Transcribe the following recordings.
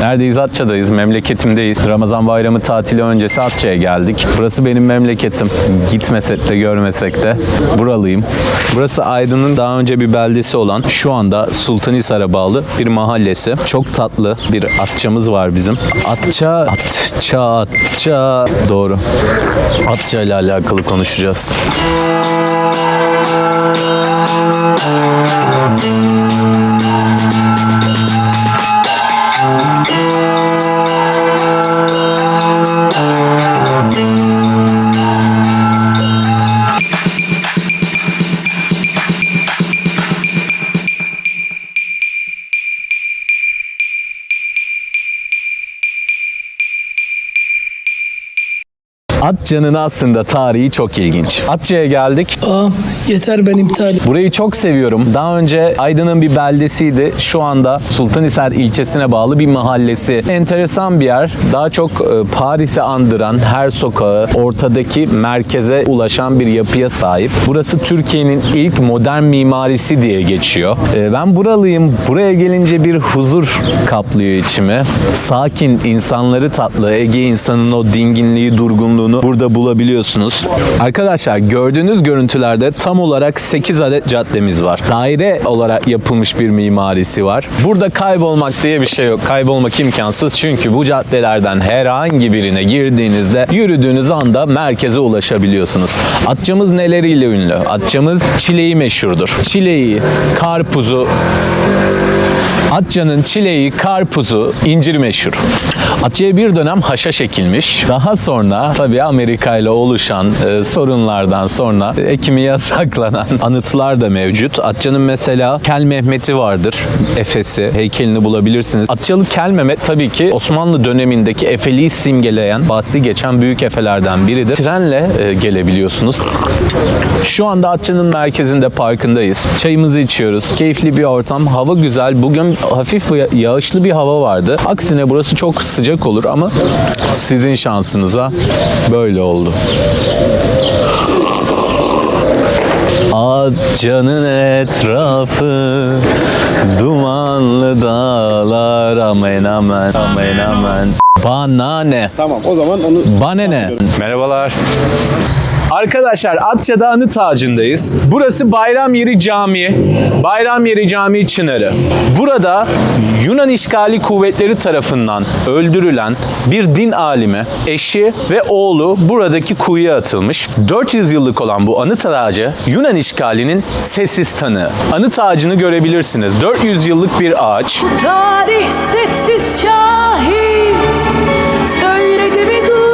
Neredeyiz? Atça'dayız. Memleketimdeyiz. Ramazan bayramı tatili öncesi Atça'ya geldik. Burası benim memleketim. Gitmesek de görmesek de buralıyım. Burası Aydın'ın daha önce bir beldesi olan şu anda Sultanhisar'a bağlı bir mahallesi. Çok tatlı bir Atça'mız var bizim. Atça, Atça, Atça. Doğru. Atça ile alakalı konuşacağız. Thank you. Atça'nın aslında tarihi çok ilginç. Atça'ya geldik. Ağam yeter ben iptal. Burayı çok seviyorum. Daha önce Aydın'ın bir beldesiydi. Şu anda Sultanhisar ilçesine bağlı bir mahallesi. Enteresan bir yer. Daha çok e, Paris'i andıran her sokağı ortadaki merkeze ulaşan bir yapıya sahip. Burası Türkiye'nin ilk modern mimarisi diye geçiyor. E, Ben buralıyım. Buraya gelince bir huzur kaplıyor içimi. Sakin, insanları tatlı, Ege insanın o dinginliği, durgunluğunu burada bulabiliyorsunuz. Arkadaşlar gördüğünüz görüntülerde tam olarak 8 adet caddemiz var. Daire olarak yapılmış bir mimarisi var. Burada kaybolmak diye bir şey yok. Kaybolmak imkansız çünkü bu caddelerden herhangi birine girdiğinizde yürüdüğünüz anda merkeze ulaşabiliyorsunuz. Atçamız neleriyle ünlü? Atçamız çileği meşhurdur. Çileği, karpuzu, Atça'nın çileği, karpuzu, incir meşhur. Atça'ya bir dönem haşhaş ekilmiş. Daha sonra tabii Amerika ile oluşan e, sorunlardan sonra ekimi yasaklanan anıtlar da mevcut. Atça'nın mesela Kel Mehmet'i vardır. Efes'i, heykelini bulabilirsiniz. Atçalı Kel Mehmet tabii ki Osmanlı dönemindeki Efeliği simgeleyen, bahsi geçen büyük efelerden biridir. Trenle e, gelebiliyorsunuz. Şu anda Atça'nın merkezinde parkındayız. Çayımızı içiyoruz. Keyifli bir ortam. Hava güzel. Bugün hafif ya- yağışlı bir hava vardı. Aksine burası çok sıcak olur ama sizin şansınıza böyle oldu. Atça'nın etrafı dumanlı dağlar amen amen amen amen. Bana ne? Tamam o zaman onu Bana ne? Merhabalar. Arkadaşlar Atça'da anıt ağacındayız. Burası Bayram Yeri Camii. Bayram Yeri Camii Çınarı. Burada Yunan işgali kuvvetleri tarafından öldürülen bir din alimi, eşi ve oğlu buradaki kuyuya atılmış. 400 yıllık olan bu anıt ağacı Yunan işgalinin sessiz tanığı. Anıt ağacını görebilirsiniz. 400 yıllık bir ağaç. Tarih sessiz şahit Söyledi mi duydu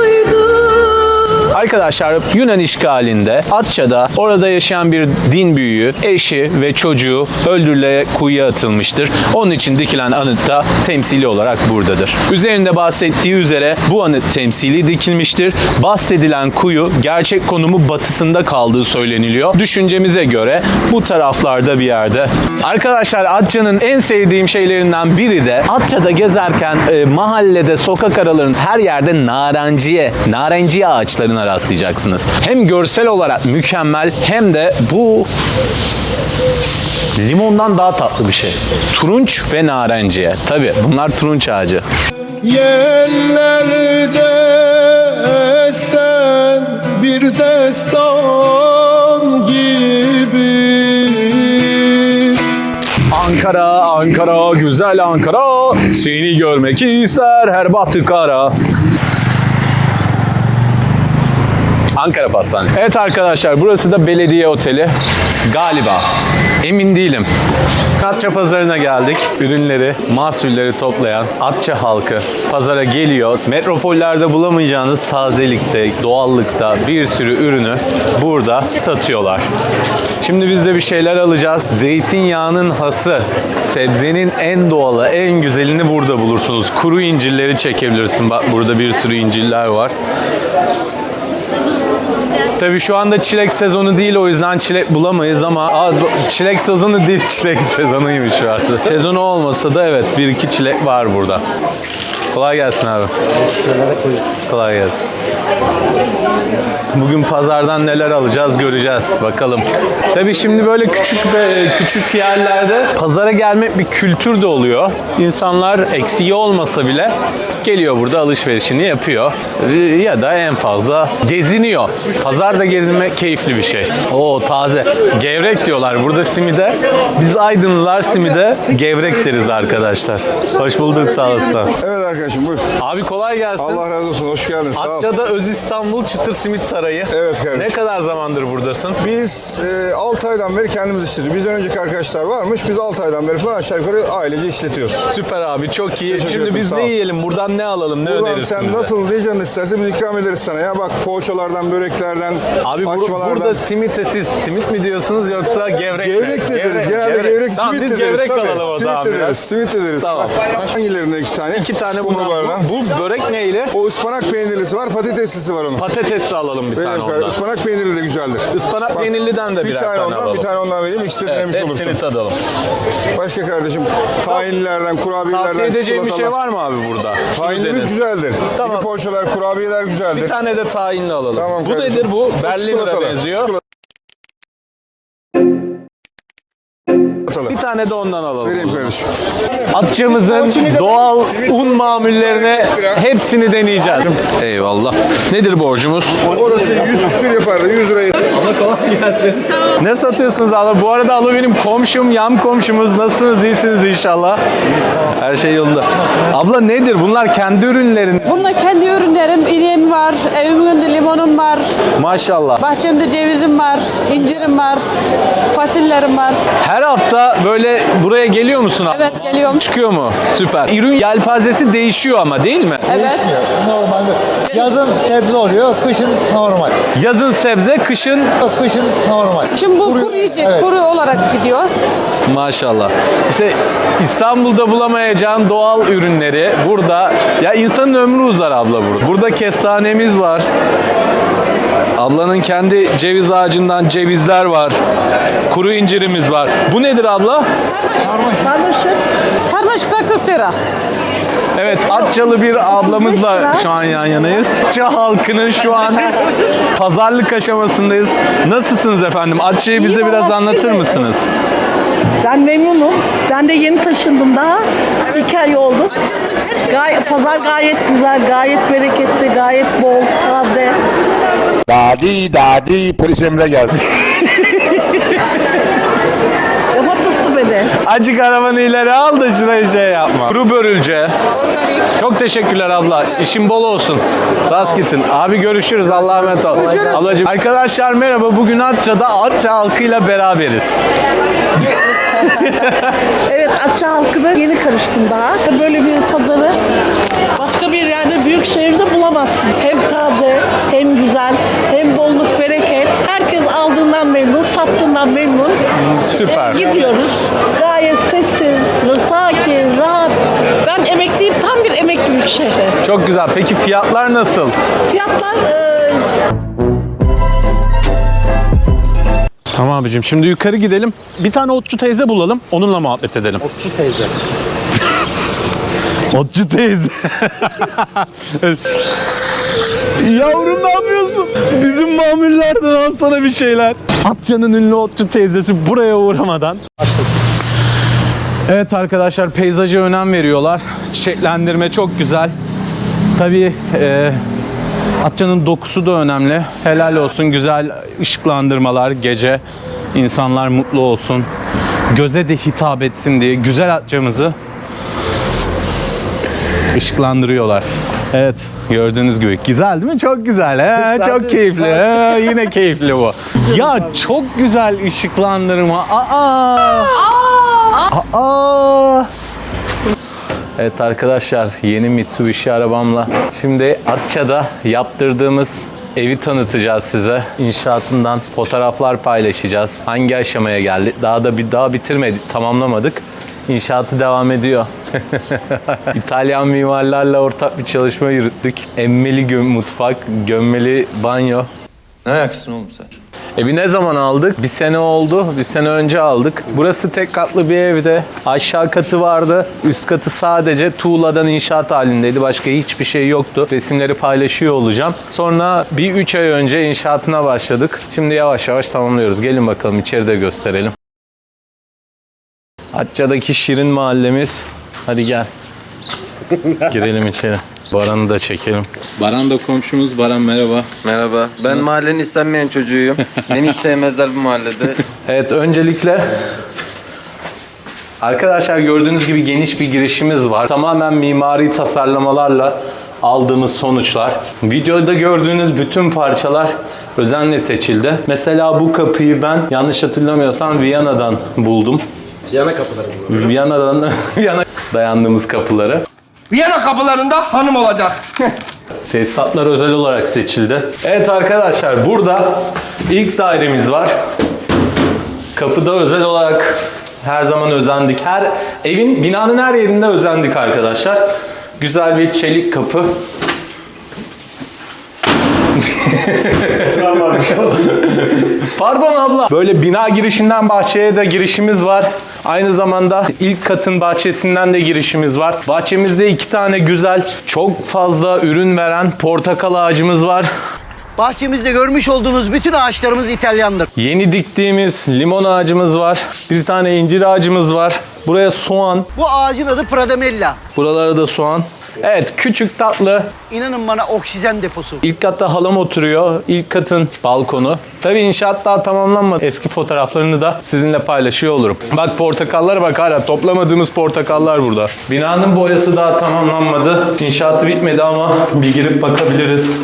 Arkadaşlar Yunan işgalinde Atça'da orada yaşayan bir din büyüğü, eşi ve çocuğu öldürülerek kuyuya atılmıştır. Onun için dikilen anıt da temsili olarak buradadır. Üzerinde bahsettiği üzere bu anıt temsili dikilmiştir. Bahsedilen kuyu gerçek konumu batısında kaldığı söyleniliyor. Düşüncemize göre bu taraflarda bir yerde. Arkadaşlar Atça'nın en sevdiğim şeylerinden biri de Atça'da gezerken e, mahallede sokak aralarında her yerde narenciye, narenciye ağaçlarına rastlayacaksınız. Hem görsel olarak mükemmel hem de bu limondan daha tatlı bir şey. Turunç ve narenciye. Tabi bunlar turunç ağacı. Yerlerde esen bir destan gibi Ankara, Ankara, güzel Ankara. Seni görmek ister her batı kara. Ankara Pastane. Evet arkadaşlar burası da belediye oteli. Galiba. Emin değilim. Atça pazarına geldik. Ürünleri, mahsulleri toplayan Atça halkı pazara geliyor. Metropollerde bulamayacağınız tazelikte, doğallıkta bir sürü ürünü burada satıyorlar. Şimdi biz de bir şeyler alacağız. Zeytinyağının hası, sebzenin en doğalı, en güzelini burada bulursunuz. Kuru incirleri çekebilirsin. Bak burada bir sürü incirler var. Tabii şu anda çilek sezonu değil o yüzden çilek bulamayız ama Aa, çilek sezonu değil çilek sezonuymuş şu anda. Sezonu olmasa da evet bir iki çilek var burada. Kolay gelsin abi. Kolay gelsin. Bugün pazardan neler alacağız göreceğiz bakalım. Tabii şimdi böyle küçük ve küçük yerlerde pazara gelmek bir kültür de oluyor. İnsanlar eksiği olmasa bile geliyor burada alışverişini yapıyor ya da en fazla geziniyor. Pazarda gezinmek keyifli bir şey. Oo taze. Gevrek diyorlar burada simide. Biz Aydınlılar simide gevrek deriz arkadaşlar. Hoş bulduk sağ olasın. Evet arkadaşım buyur. Abi kolay gelsin. Allah razı olsun. Hoş geldin. Sağ ol. Atça'da Öz İstanbul Çıtır Simit Sarayı. Evet kardeşim. Ne kadar zamandır buradasın? Biz e, 6 aydan beri kendimiz işletiyoruz. Bizden önceki arkadaşlar varmış. Biz 6 aydan beri falan aşağı yukarı ailece işletiyoruz. Süper abi çok iyi. Teşekkür Şimdi ederim, biz sağ ne ol. yiyelim? Buradan ne alalım? Ne Ulan önerirsin sen bize? nasıl diyeceksin istersen biz ikram ederiz sana ya. Bak poğaçalardan, böreklerden, Abi açmalardan. burada simite siz simit mi diyorsunuz yoksa gevrek mi? Gevrek de deriz. Genelde gevrek, Tamam simit biz de deriz. gevrek tabii. alalım o simit zaman de biraz. deriz. Simit de deriz. Tamam. Bak, Hangilerinden iki tane? İki tane Kumrulardan. Bu, bu börek neyle? O ıspanak peynirlisi var, patateslisi var onun. Patatesli alalım bir tane Benim ondan. ıspanak peynirli de güzeldir. Ispanak peynirliden de bir birer tane, tane ondan, alalım. bir tane ondan vereyim. İkisini Evet, denemiş olursun. hepsini tadalım. Başka kardeşim tahinlilerden, kurabiyelerden, Tavsiye edeceğim bir şey var mı abi burada? Tahinlerimiz güzeldir. Tamam. Tamam. poğaçalar, kurabiyeler güzeldir. Bir tane de tahinli alalım. Tamam bu kardeşim. nedir bu? Berlin'e benziyor. Çikolatalı. Bir tane de ondan alalım. Vereyim kardeşim. Atçımızın doğal un mamullerine hepsini deneyeceğiz. Eyvallah. Nedir borcumuz? Orası 100 küsür yapardı. 100 liraya. Abla kolay gelsin. Ne satıyorsunuz abla? Bu arada abla benim komşum, yan komşumuz. Nasılsınız? İyisiniz inşallah. Her şey yolunda. Abla nedir? Bunlar kendi ürünlerin. Bunlar kendi ürünlerim. İneğim var, evimin önünde limonum var, Maşallah. bahçemde cevizim var, incirim var, fasillerim var. Her hafta böyle buraya geliyor musun abla? Evet geliyorum. Çıkıyor mu? Süper. Ürün yelpazesi değişiyor ama değil mi? Evet. Normalde yazın sebze oluyor, kışın normal. Yazın sebze, kışın Kışın normal. Şimdi bu kuru yiyecek, Evet. kuru olarak gidiyor. Maşallah. İşte İstanbul'da bulamayacağın doğal ürünleri burada. Ya insanın ömrü uzar abla burada. Burada kestanemiz var. Ablanın kendi ceviz ağacından cevizler var. Kuru incirimiz var. Bu nedir abla? Sarmaşık. Sarmaşıklar 40 lira. Evet, Atçalı bir ablamızla şu an yan yanayız. Atça halkının şu an pazarlık aşamasındayız. Nasılsınız efendim? Atça'yı bize biraz anlatır mısınız? Ben memnunum. Ben de yeni taşındım daha. İki ay oldu. Gayet, pazar gayet güzel, gayet bereketli, gayet bol, taze. Dadi dadi polis emre geldi. Ama tuttu beni. Acık arabanı ileri al da şuraya şey yapma. Kuru börülce. Çok teşekkürler abla. İşin bol olsun. Rast gitsin. Abi görüşürüz. Allah'a emanet ol. Ablacığım. Arkadaşlar merhaba. Bugün Atça'da Atça halkıyla beraberiz. Evet, Açı halkına yeni karıştım daha. Böyle bir pazarı başka bir yerde büyük şehirde bulamazsın. Hem taze, hem güzel, Süper. Gidiyoruz. Gayet sessiz, sakin, rahat. Ben emekliyim, tam bir emeklilik şehri. Çok güzel. Peki fiyatlar nasıl? Fiyatlar e, Tamam abicim. Şimdi yukarı gidelim. Bir tane otçu teyze bulalım. Onunla muhabbet edelim. Otçu teyze. Otçu teyze. Yavrum ne yapıyorsun? Bizim mamullerden alsana bir şeyler. Atça'nın ünlü otçu teyzesi buraya uğramadan. Evet arkadaşlar peyzaja önem veriyorlar. Çiçeklendirme çok güzel. Tabii e, Atça'nın dokusu da önemli. Helal olsun güzel ışıklandırmalar gece insanlar mutlu olsun. Göze de hitap etsin diye güzel Atça'mızı ışıklandırıyorlar. Evet gördüğünüz gibi güzel değil mi? Çok güzel. He? Çok keyifli. He? Yine keyifli bu. Ya çok güzel ışıklandırma. Aa! Aa! Evet arkadaşlar yeni Mitsubishi arabamla şimdi Atça'da yaptırdığımız evi tanıtacağız size. İnşaatından fotoğraflar paylaşacağız. Hangi aşamaya geldi? Daha da bir daha bitirmedik, tamamlamadık. İnşaatı devam ediyor. İtalyan mimarlarla ortak bir çalışma yürüttük. Emmeli gö- mutfak, gömmeli banyo. Ne ayaksın oğlum sen? Evi ne zaman aldık? Bir sene oldu. Bir sene önce aldık. Burası tek katlı bir evde. Aşağı katı vardı. Üst katı sadece tuğladan inşaat halindeydi. Başka hiçbir şey yoktu. Resimleri paylaşıyor olacağım. Sonra bir 3 ay önce inşaatına başladık. Şimdi yavaş yavaş tamamlıyoruz. Gelin bakalım içeride gösterelim. Atça'daki Şirin mahallemiz. Hadi gel. Girelim içeri. Baran'ı da çekelim. Baran da komşumuz. Baran merhaba. Merhaba. Ben mahallenin istenmeyen çocuğuyum. Beni hiç sevmezler bu mahallede. Evet öncelikle arkadaşlar gördüğünüz gibi geniş bir girişimiz var. Tamamen mimari tasarlamalarla aldığımız sonuçlar. Videoda gördüğünüz bütün parçalar özenle seçildi. Mesela bu kapıyı ben yanlış hatırlamıyorsam Viyana'dan buldum. Yana kapıları bu. Viyana'dan Viyana dayandığımız kapıları. Viyana kapılarında hanım olacak. Tesisatlar özel olarak seçildi. Evet arkadaşlar burada ilk dairemiz var. Kapıda özel olarak her zaman özendik. Her evin, binanın her yerinde özendik arkadaşlar. Güzel bir çelik kapı. Pardon abla. Böyle bina girişinden bahçeye de girişimiz var. Aynı zamanda ilk katın bahçesinden de girişimiz var. Bahçemizde iki tane güzel, çok fazla ürün veren portakal ağacımız var. Bahçemizde görmüş olduğunuz bütün ağaçlarımız İtalyandır. Yeni diktiğimiz limon ağacımız var. Bir tane incir ağacımız var. Buraya soğan. Bu ağacın adı Pradamella. Buralara da soğan. Evet küçük tatlı. İnanın bana oksijen deposu. İlk katta halam oturuyor. İlk katın balkonu. Tabii inşaat daha tamamlanmadı. Eski fotoğraflarını da sizinle paylaşıyor olurum. Bak portakallara bak hala toplamadığımız portakallar burada. Binanın boyası daha tamamlanmadı. İnşaatı bitmedi ama bir girip bakabiliriz.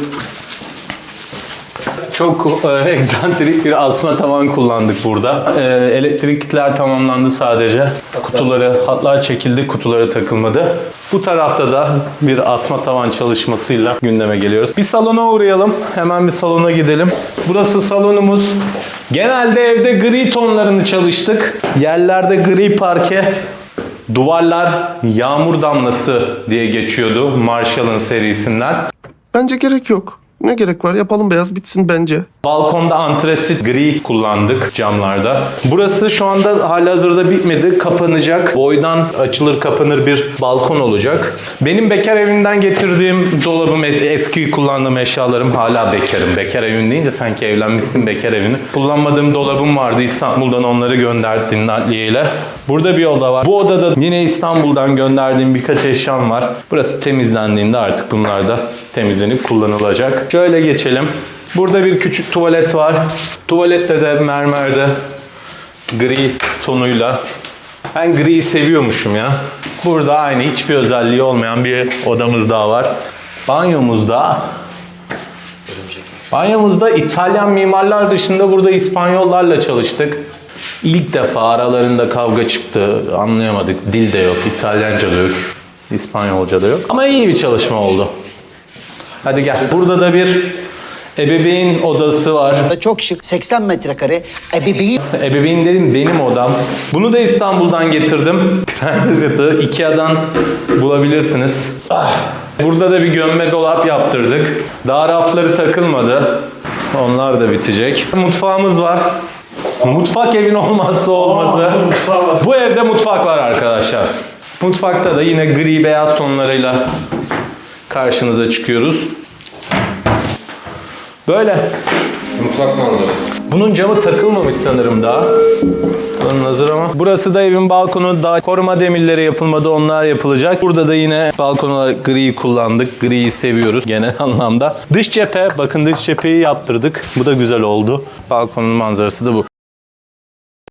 Çok e, egzantrik bir asma tavan kullandık burada. E, elektrikler tamamlandı sadece. Kutuları, hatlar çekildi, kutuları takılmadı. Bu tarafta da bir asma tavan çalışmasıyla gündeme geliyoruz. Bir salona uğrayalım. Hemen bir salona gidelim. Burası salonumuz. Genelde evde gri tonlarını çalıştık. Yerlerde gri parke, duvarlar yağmur damlası diye geçiyordu Marshall'ın serisinden. Bence gerek yok. Ne gerek var? Yapalım beyaz bitsin bence. Balkonda antresit gri kullandık camlarda. Burası şu anda halihazırda bitmedi. Kapanacak. Boydan açılır kapanır bir balkon olacak. Benim bekar evinden getirdiğim dolabım es- eski kullandığım eşyalarım hala bekarım. Bekar evin deyince sanki evlenmişsin bekar evini. Kullanmadığım dolabım vardı. İstanbul'dan onları gönderdim nakliyeyle. Burada bir oda var. Bu odada yine İstanbul'dan gönderdiğim birkaç eşyam var. Burası temizlendiğinde artık bunlar da temizlenip kullanılacak. Şöyle geçelim. Burada bir küçük tuvalet var. Tuvalette de mermerde gri tonuyla. Ben griyi seviyormuşum ya. Burada aynı hiçbir özelliği olmayan bir odamız daha var. Banyomuzda Banyomuzda İtalyan mimarlar dışında burada İspanyollarla çalıştık. İlk defa aralarında kavga çıktı. Anlayamadık. Dil de yok, İtalyanca da yok, İspanyolca da yok. Ama iyi bir çalışma oldu. Hadi gel. Burada da bir ebeveyn odası var. Çok şık 80 metrekare ebeveyn Ebeveyn dedim benim odam. Bunu da İstanbul'dan getirdim. Prenses yatağı Ikea'dan bulabilirsiniz. Ah. Burada da bir gömme dolap yaptırdık. Daha rafları takılmadı. Onlar da bitecek. Mutfağımız var. Mutfak evin olmazsa olmazı. Bu evde mutfak var arkadaşlar. Mutfakta da yine gri beyaz tonlarıyla karşınıza çıkıyoruz. Böyle. Mutfak manzarası. Bunun camı takılmamış sanırım daha. Bunun hazır ama. Burası da evin balkonu. Daha koruma demirleri yapılmadı. Onlar yapılacak. Burada da yine balkon olarak griyi kullandık. Griyi seviyoruz genel anlamda. Dış cephe. Bakın dış cepheyi yaptırdık. Bu da güzel oldu. Balkonun manzarası da bu.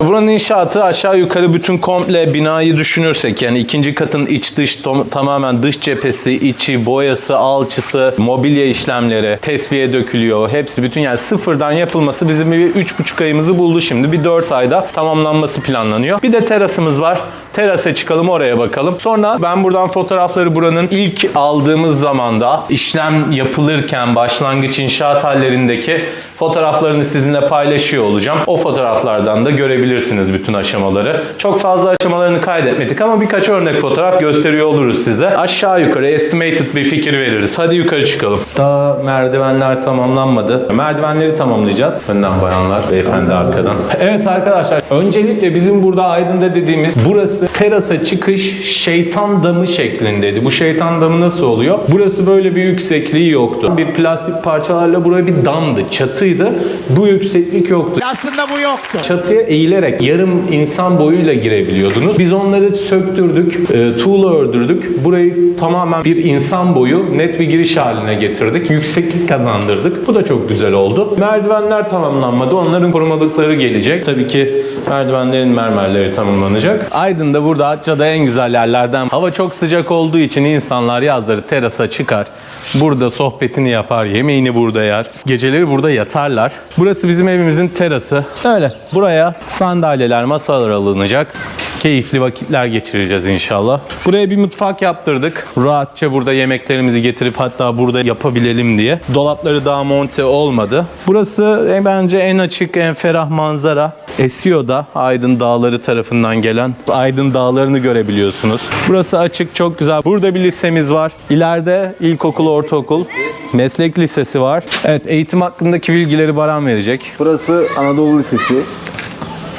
Buranın inşaatı aşağı yukarı bütün komple binayı düşünürsek yani ikinci katın iç dış tamamen dış cephesi, içi, boyası, alçısı, mobilya işlemleri, tesviye dökülüyor. Hepsi bütün yani sıfırdan yapılması bizim bir üç buçuk ayımızı buldu şimdi. Bir dört ayda tamamlanması planlanıyor. Bir de terasımız var. Terasa çıkalım oraya bakalım. Sonra ben buradan fotoğrafları buranın ilk aldığımız zamanda işlem yapılırken başlangıç inşaat hallerindeki fotoğraflarını sizinle paylaşıyor olacağım. O fotoğraflardan da görebilirsiniz bütün aşamaları. Çok fazla aşamalarını kaydetmedik ama birkaç örnek fotoğraf gösteriyor oluruz size. Aşağı yukarı estimated bir fikir veririz. Hadi yukarı çıkalım. Daha merdivenler tamamlanmadı. Merdivenleri tamamlayacağız. Önden bayanlar, beyefendi arkadan. Evet arkadaşlar, öncelikle bizim burada Aydın'da dediğimiz burası terasa çıkış şeytan damı şeklindeydi. Bu şeytan damı nasıl oluyor? Burası böyle bir yüksekliği yoktu. Bir plastik parçalarla buraya bir damdı, çatıydı. Bu yükseklik yoktu. Aslında bu yoktu. Çatıya eğilerek yarım insan boyuyla girebiliyordunuz. Biz onları söktürdük, e, tuğla ördürdük. Burayı tamamen bir insan boyu net bir giriş haline getirdik. Yükseklik kazandırdık. Bu da çok güzel oldu. Merdivenler tamamlanmadı. Onların korumalıkları gelecek. Tabii ki merdivenlerin mermerleri tamamlanacak. Aydın'da burada Atça'da en güzel yerlerden. Hava çok sıcak olduğu için insanlar yazları terasa çıkar. Burada sohbetini yapar, yemeğini burada yer. Geceleri burada yatarlar. Burası bizim evimizin terası. Öyle. Buraya sandalyeler, masalar alınacak. Keyifli vakitler geçireceğiz inşallah. Buraya bir mutfak yaptırdık. Rahatça burada yemeklerimizi getirip hatta burada yapabilelim diye. Dolapları daha monte olmadı. Burası e, bence en açık, en ferah manzara. Esiyor da Aydın Dağları tarafından gelen. Aydın Dağları'nı görebiliyorsunuz. Burası açık, çok güzel. Burada bir lisemiz var. İleride ilkokul, ortaokul, meslek lisesi var. Evet, eğitim hakkındaki bilgileri Baran verecek. Burası Anadolu Lisesi.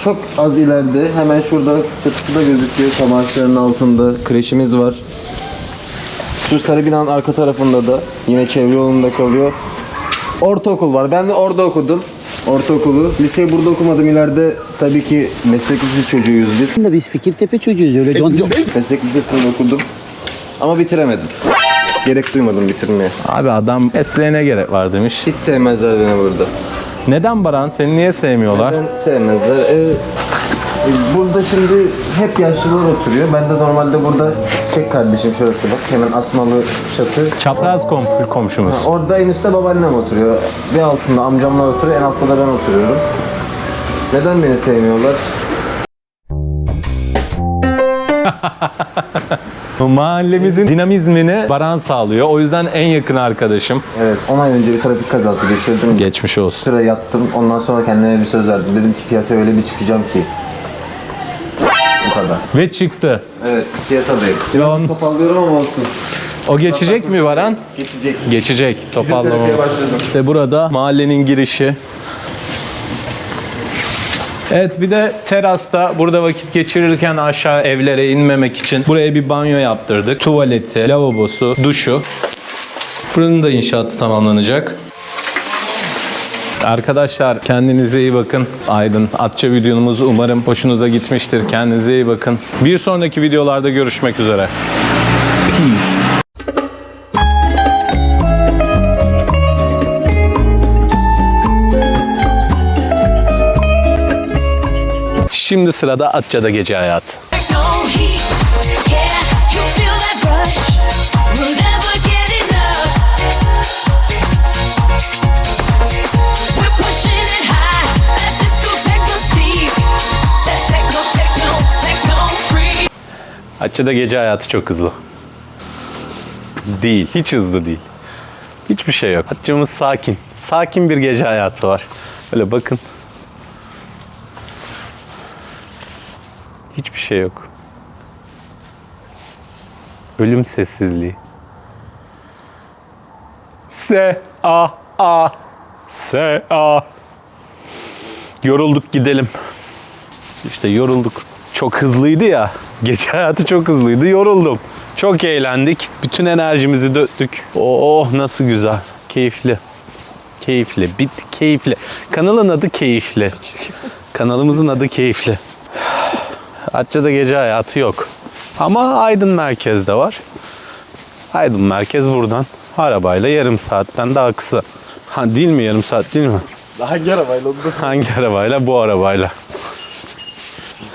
Çok az ileride hemen şurada çatıda gözüküyor. Tam ağaçların altında kreşimiz var. Şu sarı binanın arka tarafında da yine çevre yolunda kalıyor. Ortaokul var. Ben de orada okudum. Ortaokulu. Liseyi burada okumadım. İleride tabii ki meslek lisesi çocuğuyuz biz. Da biz Fikirtepe çocuğuyuz öyle. Don, Meslek lisesini okudum. Ama bitiremedim. Gerek duymadım bitirmeye. Abi adam mesleğine gerek var demiş. Hiç sevmezler beni burada. Neden Baran? Seni niye sevmiyorlar? Ben sevmezler. Ee, e, burada şimdi hep yaşlılar oturuyor. Ben de normalde burada çek kardeşim şurası bak. Hemen asmalı çatı. Çapraz kom- komşumuz. Orada en üstte babaannem oturuyor. Bir altında amcamlar oturuyor. En altta da ben oturuyorum. Neden beni sevmiyorlar? Mahallemizin dinamizmini Baran sağlıyor. O yüzden en yakın arkadaşım. Evet 10 ay önce bir trafik kazası geçirdim. Geçmiş olsun. Sıra yattım. Ondan sonra kendime bir söz verdim. Dedim ki piyasaya öyle bir çıkacağım ki. Ve çıktı. Evet piyasadayım. Yoğun. Toparlıyorum ama olsun. O geçecek mi Baran? Geçecek. Geçecek. Toparlama. Fizyoterapiye başladım. İşte burada mahallenin girişi. Evet bir de terasta burada vakit geçirirken aşağı evlere inmemek için buraya bir banyo yaptırdık. Tuvaleti, lavabosu, duşu. Buranın da inşaatı tamamlanacak. Arkadaşlar kendinize iyi bakın. Aydın Atça videomuz umarım hoşunuza gitmiştir. Kendinize iyi bakın. Bir sonraki videolarda görüşmek üzere. Peace. Şimdi sırada Atça'da gece hayatı. Atça'da gece hayatı çok hızlı. Değil. Hiç hızlı değil. Hiçbir şey yok. Atça'mız sakin. Sakin bir gece hayatı var. Öyle bakın. Hiçbir şey yok. Ölüm sessizliği. S A A S A Yorulduk gidelim. İşte yorulduk. Çok hızlıydı ya. Gece hayatı çok hızlıydı. Yoruldum. Çok eğlendik. Bütün enerjimizi döktük. Oh nasıl güzel. Keyifli. Keyifli. Bit keyifli. Kanalın adı Keyifli. Kanalımızın adı Keyifli. Atça'da gece hayatı yok. Ama Aydın merkezde var. Aydın merkez buradan arabayla yarım saatten daha kısa. Ha değil mi yarım saat değil mi? Hangi arabayla Hangi arabayla? Bu arabayla.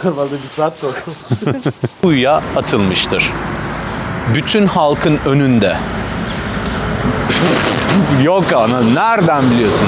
Normalde bir saat de kuyuya atılmıştır. Bütün halkın önünde. Yok ana nereden biliyorsun?